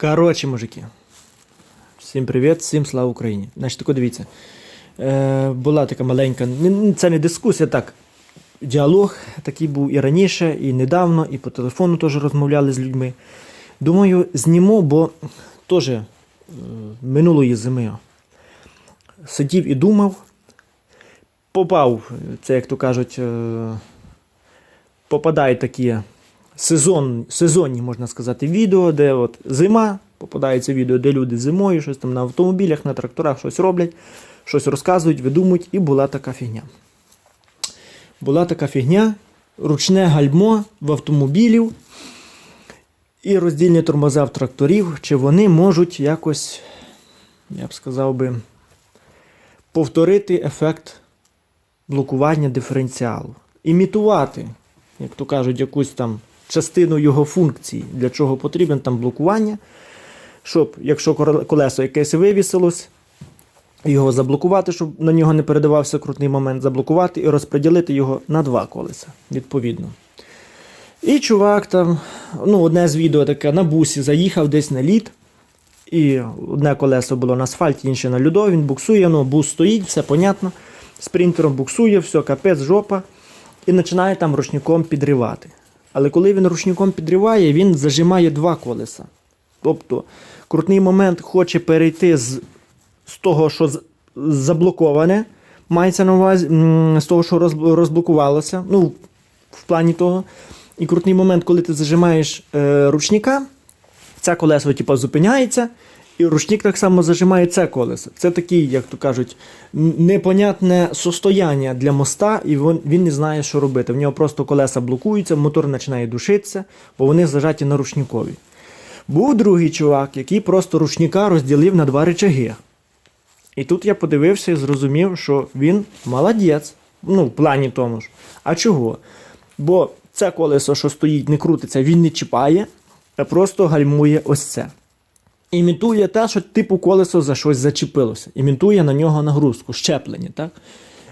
Коротше, мужики. Всім привіт, всім слава Україні. Значить, тако дивіться. Е, була така маленька, це не дискусія, так. Діалог такий був і раніше, і недавно, і по телефону теж розмовляли з людьми. Думаю, зніму, бо теж е, минулої зими сидів і думав, попав, це як то кажуть, е, попадають такі сезон, сезонні, можна сказати, відео, де от зима, попадається відео, де люди зимою, щось там на автомобілях, на тракторах щось роблять, щось розказують, видумують, і була така фігня. Була така фігня, ручне гальмо в автомобілів і роздільні тормоза в тракторів, чи вони можуть якось, я б сказав би, повторити ефект блокування диференціалу, імітувати, як то кажуть, якусь там частину його функції, для чого потрібен там блокування, щоб, якщо колесо якесь вивісилось, його заблокувати, щоб на нього не передавався крутний момент, заблокувати і розподілити його на два колеса, відповідно. І чувак там, ну, одне з відео таке на бусі заїхав десь на лід, і одне колесо було на асфальті, інше на льоду, він буксує, ну, бус стоїть, все понятно. Спринтером буксує, все, капець, жопа, і починає там ручником підривати. Але коли він ручником підриває, він зажимає два колеса. Тобто крутний момент хоче перейти з, з того, що заблоковане, мається на увазі, з того, що роз- розблокувалося. Ну, в плані того. І крутний момент, коли ти зажимаєш е, ручника, це колесо типу, зупиняється, і ручник так само зажимає це колесо. Це такий, як то кажуть, непонятне состояння для моста, і він, він не знає, що робити. В нього просто колеса блокуються, мотор починає душитися, бо вони зажаті на ручникові. Був другий чувак, який просто ручника розділив на два речаги. І тут я подивився і зрозумів, що він молодець. Ну, в плані тому ж. А чого? Бо це колесо, що стоїть, не крутиться, він не чіпає, а просто гальмує ось це. Імітує те, що типу колесо за щось зачепилося. Імітує на нього нагрузку, щеплення. Так?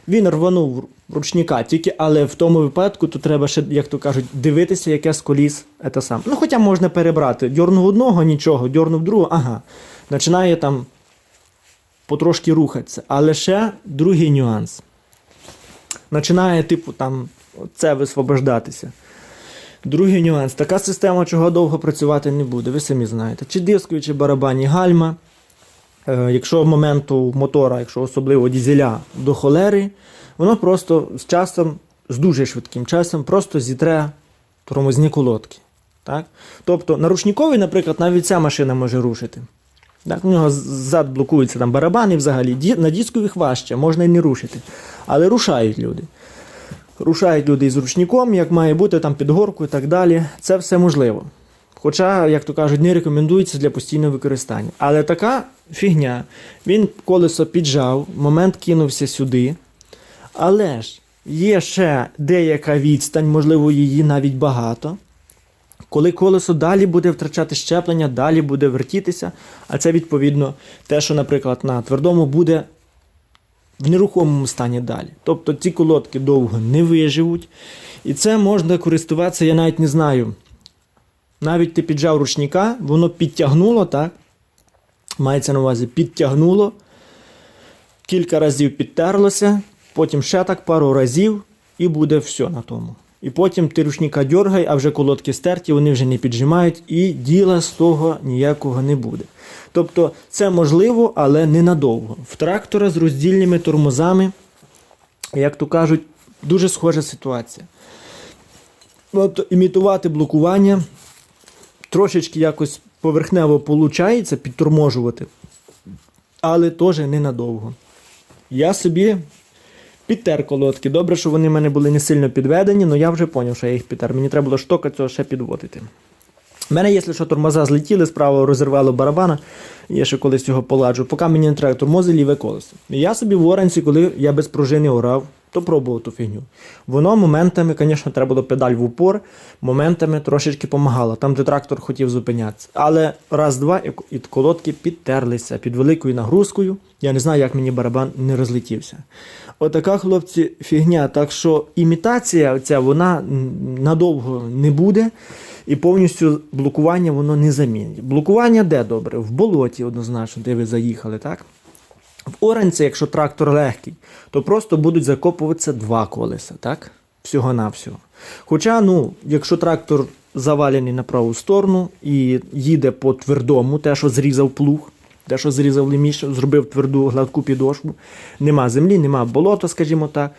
Він рванув ручника, тільки, але в тому випадку то треба ще, як то кажуть, дивитися, яке з коліс це сам. Ну, хоча можна перебрати. Дьорнув одного, нічого, дьорнув другого, ага. Починає там потрошки рухатися. Але ще другий нюанс. Починає, типу, там, це висвобождатися. Другий нюанс. Така система, чого довго працювати не буде, ви самі знаєте. Чи дискові, чи барабанні гальма. Е, якщо в моменту мотора, якщо особливо дізеля до холери, воно просто з часом, з дуже швидким часом, просто зітре тормозні колодки. Так? Тобто на ручниковій, наприклад, навіть ця машина може рушити. Так, у нього ззад блокуються там барабани взагалі. На дискових важче, можна і не рушити. Але рушають люди. Рушають люди із ручником, як має бути там під горку і так далі. Це все можливо. Хоча, як то кажуть, не рекомендується для постійного використання. Але така фігня. Він колесо піджав, момент кинувся сюди. Але ж є ще деяка відстань, можливо, її навіть багато. Коли колесо далі буде втрачати щеплення, далі буде вертітися, а це відповідно те, що, наприклад, на твердому буде в нерухомому стані далі. Тобто ці колодки довго не виживуть. І це можна користуватися, я навіть не знаю. Навіть ти піджав ручника, воно підтягнуло, так? Мається на увазі, підтягнуло, кілька разів підтерлося, потім ще так пару разів, і буде все на тому. І потім ти ручника дьоргай, а вже колодки стерті, вони вже не піджимають, і діла з того ніякого не буде. Тобто це можливо, але ненадовго. В трактора з роздільними тормозами, як то кажуть, дуже схожа ситуація. Тобто імітувати блокування трошечки якось поверхнево виходить, підторможувати, але теж ненадовго. Я собі підтер колодки. Добре, що вони в мене були не сильно підведені, але я вже зрозумів, що я їх підтер. Мені треба було штока цього ще підводити. У мене, якщо що, тормоза злетіли, справа розірвало барабана, я ще колись його поладжу, поки мені не треба тормози ліве колесо. Я собі в оранці, коли я без пружини орав, то пробував ту фігню. Воно моментами, звісно, треба було педаль в упор, моментами трошечки помагало, там, де трактор хотів зупинятися. Але раз-два і- колодки підтерлися під великою нагрузкою. Я не знаю, як мені барабан не розлетівся. Отака, хлопці, фігня. Так що імітація, оця, вона надовго не буде. І повністю блокування воно не замінить. Блокування де добре? В болоті однозначно, де ви заїхали, так? В оранці, якщо трактор легкий, то просто будуть закопуватися два колеса, так? Всього-навсього. Хоча, ну, якщо трактор завалений на праву сторону і їде по твердому, те, що зрізав плуг, те, що зрізав ліміш, зробив тверду гладку підошву, нема землі, нема болота, скажімо так,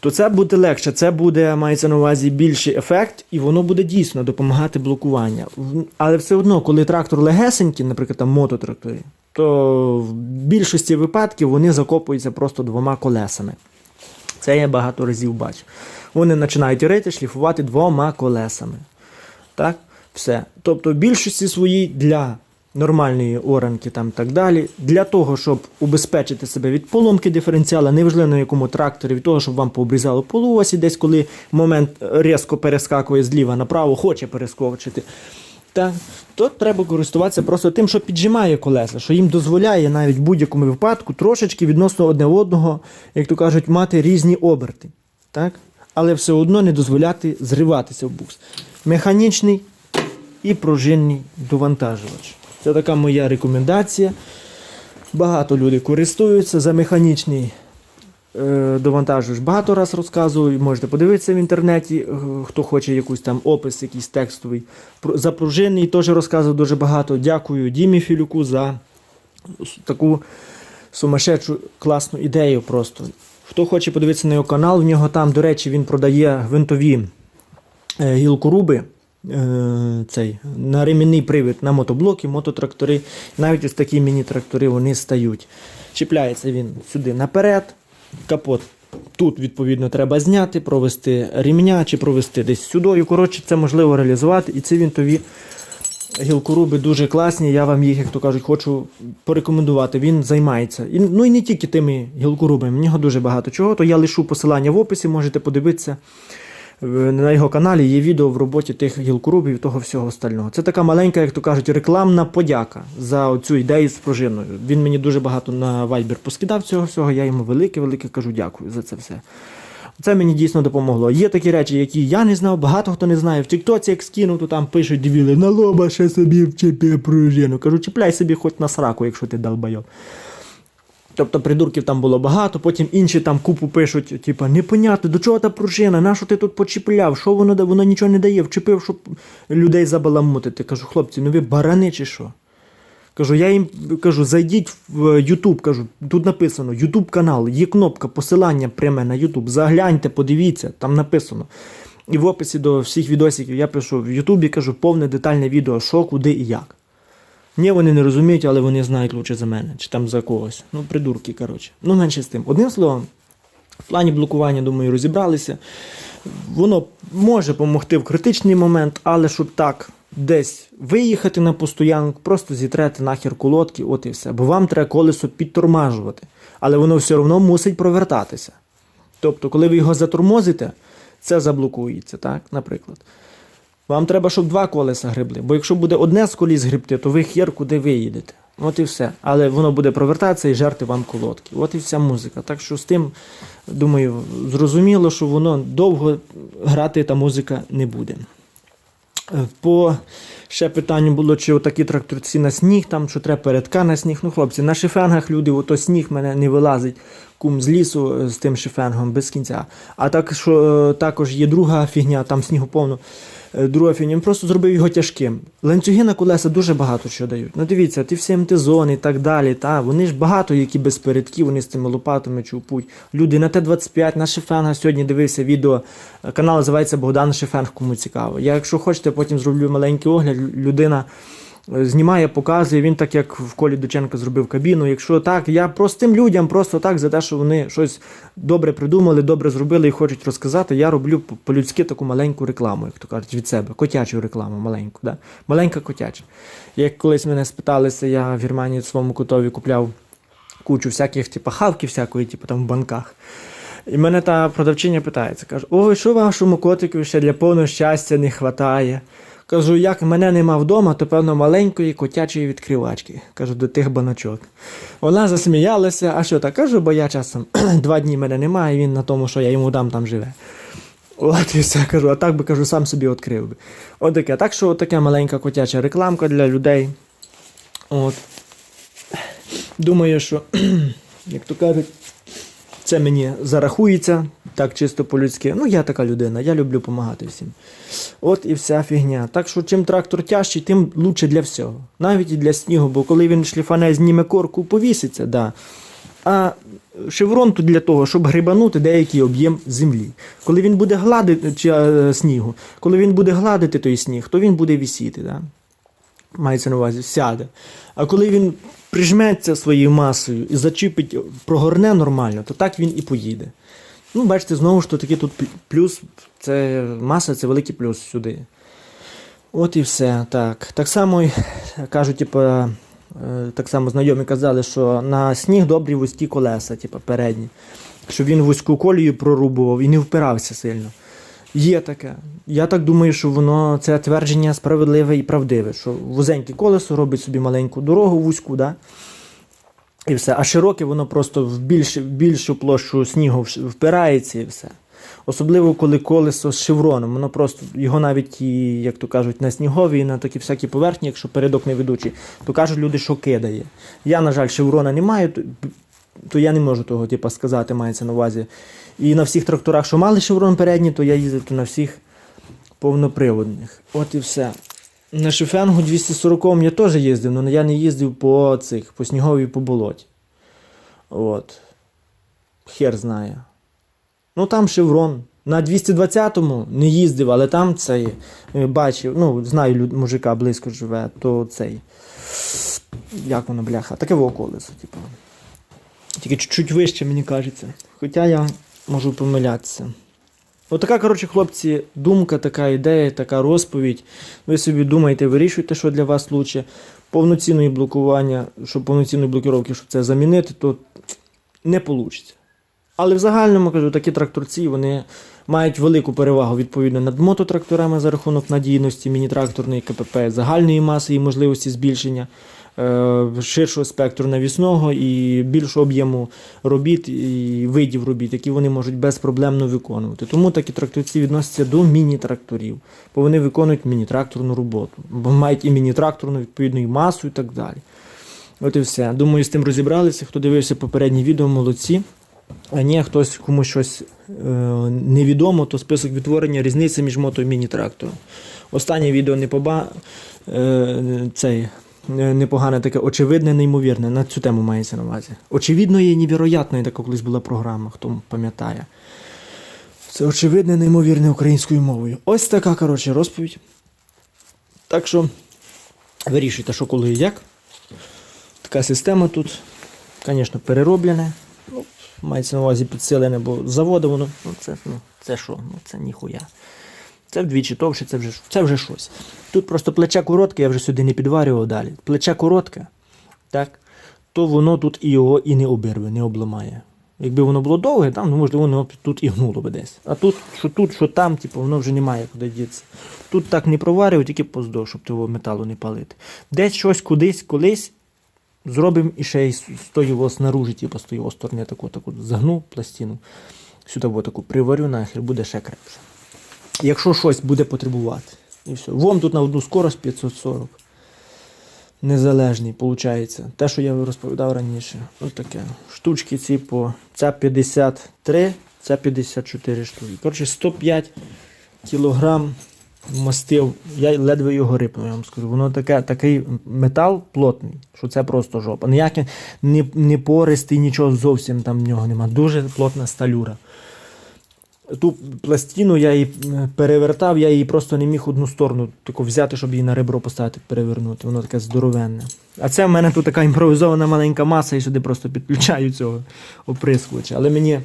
то це буде легше, це буде, мається на увазі більший ефект, і воно буде дійсно допомагати блокування. Але все одно, коли трактор легесенький, наприклад, там мототрактори, то в більшості випадків вони закопуються просто двома колесами. Це я багато разів бачив. Вони починають рити, шліфувати двома колесами. Так? Все. Тобто, в більшості своїй для нормальної оранки там так далі, для того, щоб убезпечити себе від поломки диференціала, неважливо на якому тракторі, від того, щоб вам пообрізало полуосі, десь коли момент різко перескакує зліва направо, хоче перескочити. Так, то треба користуватися просто тим, що піджимає колеса, що їм дозволяє навіть в будь-якому випадку трошечки відносно одне одного, як то кажуть, мати різні оберти. Так? Але все одно не дозволяти зриватися в букс. Механічний і пружинний довантажувач. Це така моя рекомендація. Багато людей користуються за механічний е, довантажувач. Багато раз розказую. Можете подивитися в інтернеті, е, хто хоче якийсь там опис, якийсь текстовий. За пружинний теж розказував дуже багато. Дякую Дімі Філюку за таку сумасшедшу класну ідею просто. Хто хоче подивитися на його канал, в нього там, до речі, він продає гвинтові е, гілкоруби. Цей, на ремінний привід на мотоблоки, мототрактори. Навіть ось такі міні-трактори вони стають. Чіпляється він сюди наперед, капот. Тут, відповідно, треба зняти, провести рівня чи провести десь сюди. Коротше, це можливо реалізувати. І ці вінтові гілкоруби дуже класні. Я вам їх, як то кажуть, хочу порекомендувати. Він займається. І, ну і не тільки тими гілкорубами, в нього дуже багато чого. То я лишу посилання в описі, можете подивитися. Е, На його каналі є відео в роботі тих гілкорубів і того всього остального. Це така маленька, як то кажуть, рекламна подяка за цю ідею з пружиною. Він мені дуже багато на Viber поскидав цього всього. Я йому велике-велике кажу дякую за це все. Це мені дійсно допомогло. Є такі речі, які я не знав, багато хто не знає. В Тіктоці, як скинув, то там пишуть дивіли, на лоба ще собі вчепи пружину. Кажу, чіпляй собі хоч на сраку, якщо ти долбайоб. Тобто придурків там було багато, потім інші там купу пишуть, типа, непонятно, до чого та пружина, на що ти тут почіпляв, що воно дає, воно нічого не дає, вчепив, щоб людей забаламутити. Кажу, хлопці, ну ви барани чи що? Кажу, я їм кажу, зайдіть в YouTube, кажу, тут написано YouTube канал, є кнопка посилання пряме на YouTube. Загляньте, подивіться, там написано. І в описі до всіх відосиків я пишу в YouTube, кажу, повне детальне відео, що, куди і як. Ні, вони не розуміють, але вони знають лучше за мене, чи там за когось. Ну, придурки, коротше. Ну, менше з тим. Одним словом, в плані блокування, думаю, розібралися. Воно може допомогти в критичний момент, але щоб так десь виїхати на постоянку, просто зітрете нахер колодки, от і все. Бо вам треба колесо підтормажувати. Але воно все одно мусить провертатися. Тобто, коли ви його затормозите, це заблокується, так, наприклад. Вам треба, щоб два колеса гребли. Бо якщо буде одне з коліс грибти, то ви хер куди виїдете. От і все. Але воно буде провертатися і жерти вам колодки. От і вся музика. Так що з тим, думаю, зрозуміло, що воно довго грати та музика не буде. Е, По ще питанню було, чи отакі тракторці на сніг, там, що треба передка на сніг. Ну, хлопці, на шифенгах люди, ото сніг мене не вилазить, кум з лісу е, з тим шифенгом без кінця. А так, що, е, також є друга фігня, там снігу повно. Е, Друга фігня, просто зробив його тяжким. Ланцюги на колеса дуже багато що дають. Ну дивіться, ті всі МТ-зони і так далі. Та, вони ж багато, які без передків, вони з цими лопатами чупуть. Люди на Т-25, на Шифенга сьогодні дивився відео. Канал називається Богдан Шифенг, кому цікаво. Я, якщо хочете, потім зроблю маленький огляд. Людина е, знімає, показує. Він так як в колі Дученка зробив кабіну. Якщо так, я простим людям просто так за те, що вони щось добре придумали, добре зробили і хочуть розказати. Я роблю по- по-людськи таку маленьку рекламу, як то кажуть, від себе, котячу рекламу, маленьку. Да? Маленька котяча. Як колись мене спиталися, я в Германії своєму котові купляв кучу всяких, типу, хавки всякої, типу там в банках. І мене та продавчиня питається, каже: Ой, що вашому котику ще для повного щастя не вистачає? Кажу, як мене нема вдома, то певно маленької котячої відкривачки. Кажу, до тих баночок. Вона засміялася, а що так? Кажу, бо я часом два дні мене немає, і він на тому, що я йому дам, там живе. От і все кажу, а так би кажу, сам собі відкрив би. От таке. Так що така маленька котяча рекламка для людей. От. Думаю, що, як то кажуть, це мені зарахується так чисто по-людськи. Ну, я така людина, я люблю допомагати всім. От і вся фігня. Так що чим трактор тяжчий, тим лучше для всього. Навіть і для снігу, бо коли він шліфане зніме корку, повіситься, да. А шеврон тут для того, щоб грибанути деякий об'єм землі. Коли він буде гладити чи, е, снігу, коли він буде гладити той сніг, то він буде вісіти. Да? Мається на увазі, сяде. А коли він прижметься своєю масою і зачіпить, прогорне нормально, то так він і поїде. Ну, бачите, знову ж таки тут плюс, це маса це великий плюс сюди. От і все. Так. Так само кажуть, типу, так само знайомі казали, що на сніг добрі вузькі колеса, типу, передні. Щоб він вузьку колію прорубував і не впирався сильно. Є таке. Я так думаю, що воно це твердження справедливе і правдиве, що вузеньке колесо робить собі маленьку дорогу вузьку, да? І все. А широке воно просто в, більш, більшу площу снігу впирається і все. Особливо, коли колесо з шевроном, воно просто його навіть як то кажуть, на сніговій, і на такі всякі поверхні, якщо передок не ведучий, то кажуть люди, що кидає. Я, на жаль, шеврона не маю, то, то я не можу того типу, сказати, мається на увазі. І на всіх тракторах, що мали шеврон передній, то я їздив на всіх повноприводних. От і все. На шифенгу 240 я теж їздив, але я не їздив по цих, по сніговій по болоті. От. Хер знає. Ну там шеврон. На 220-му не їздив, але там цей е, бачив, ну, знаю мужика близько живе, то цей. Як воно, бляха? Таке колесо, типу. Тільки чуть-чуть вище, мені кажеться. Хоча я можу помилятися. Отака, коротше, хлопці, думка, така ідея, така розповідь. Ви собі думаєте, вирішуєте, що для вас лучше. Повноцінної блокування, щоб повноцінної блокировки, щоб це замінити, то не вийде. Але в загальному кажу, такі тракторці вони мають велику перевагу відповідно над мототракторами за рахунок надійності, міні-тракторної КПП, загальної маси і можливості збільшення е, ширшого спектру навісного і більшого об'єму робіт і видів робіт, які вони можуть безпроблемно виконувати. Тому такі тракторці відносяться до міні-тракторів, бо вони виконують міні-тракторну роботу, бо мають і міні-тракторну відповідну і масу і так далі. От і все. Думаю, з тим розібралися. Хто дивився попереднє відео, молодці. А ні, хтось комусь щось е, невідомо, то список відтворення різниця між мото і міні-трактором. Останнє відео не поба... е, цей, е, непогане таке, очевидне, неймовірне. На цю тему мається на увазі. Очевидно і невероятно, така колись була програма, хто пам'ятає. Це очевидне, неймовірне українською мовою. Ось така, коротше, розповідь. Так що вирішуйте, що коли і як. Така система тут, звісно, перероблена. Мається на увазі підсилене, бо заводу воно, ну це, ну, це що? Ну це ніхуя. Це вдвічі товще, це вже, це вже щось. Тут просто плече коротке, я вже сюди не підварював далі. Плече коротке, так, то воно тут і його і не обірве, не обламає. Якби воно було довге, там, ну, можливо, воно тут і гнуло би десь. А тут, що тут, що там, типу, воно вже немає куди дітися. Тут так не проварював, тільки поздовж, щоб того металу не палити. Десь щось кудись, колись зробимо і ще з його снаружи, типу, з тої сторони таку, таку загну пластину. Сюди таку приварю нахер, буде ще крепше. Якщо щось буде потребувати. І все. Вом тут на одну скорость 540. Незалежний, виходить. Те, що я розповідав раніше. Ось таке. Штучки ці по. Ця 53, ця 54 штуки. Коротше, 105 кілограм мастив. Я ледве його рипнув, я вам скажу. Воно таке, такий метал плотний, що це просто жопа. Ніякий не, не пористий, нічого зовсім там в нього нема. Дуже плотна сталюра. Ту пластину я її е, перевертав, я її просто не міг одну сторону таку взяти, щоб її на ребро поставити, перевернути. Воно таке здоровенне. А це в мене тут така імпровізована маленька маса, і сюди просто підключаю цього оприскувача. Але мені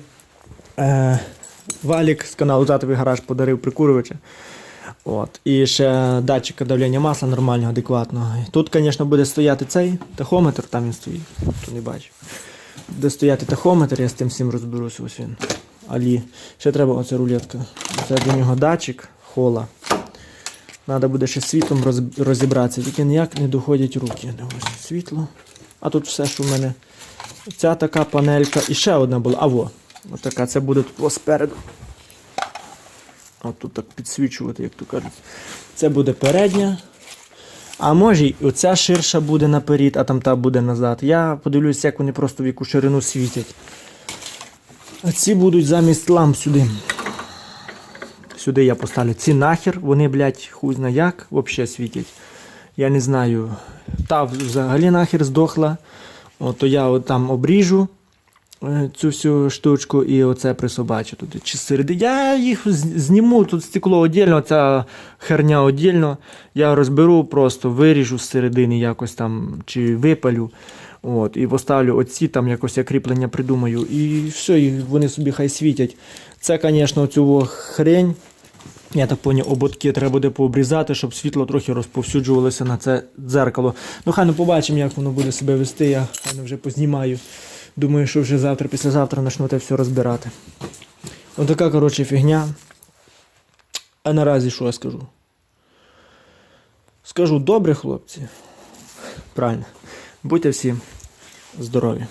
е, Валік з каналу Татовий гараж подарив прикурювача. От. І ще датчика давлення масла нормального, адекватного. Тут, звісно, буде стояти цей тахометр, там він стоїть, хто не бачив. Буде стояти тахометр, я з тим всім розберуся. Ось він. Алі. Ще треба оця рулетка. Це до нього датчик хола. Треба буде ще світлом розібратися, тільки ніяк не доходять руки. Ось світло. А тут все, що в мене. Ця така панелька. І ще одна була. А во. Отака, це буде тут спереду. От тут так підсвічувати, як то кажуть. Це буде передня. А може й оця ширша буде наперед, а там та буде назад. Я подивлюсь, як вони просто в яку ширину світять. А ці будуть замість ламп сюди. Сюди я поставлю ці нахер, вони, блядь, хуй зна як взагалі світять. Я не знаю. Та взагалі нахер здохла. От, то я от там обріжу цю всю штучку і оце присобачу туди. Чи середи. Я їх зніму, тут стекло отдільно, ця херня отдільно. Я розберу, просто виріжу з середини якось там чи випалю. От, і поставлю оці там якось я кріплення придумаю. І все, і вони собі хай світять. Це, звісно, цю хрень. Я так поняв, ободки треба буде пообрізати, щоб світло трохи розповсюджувалося на це дзеркало. Ну, хай не побачимо, як воно буде себе вести. Я хай не вже познімаю. Думаю, що вже завтра, післязавтра почну те все розбирати. Отака, коротше, фігня. А наразі що я скажу? Скажу добре, хлопці. Правильно. Будьте всі здорові.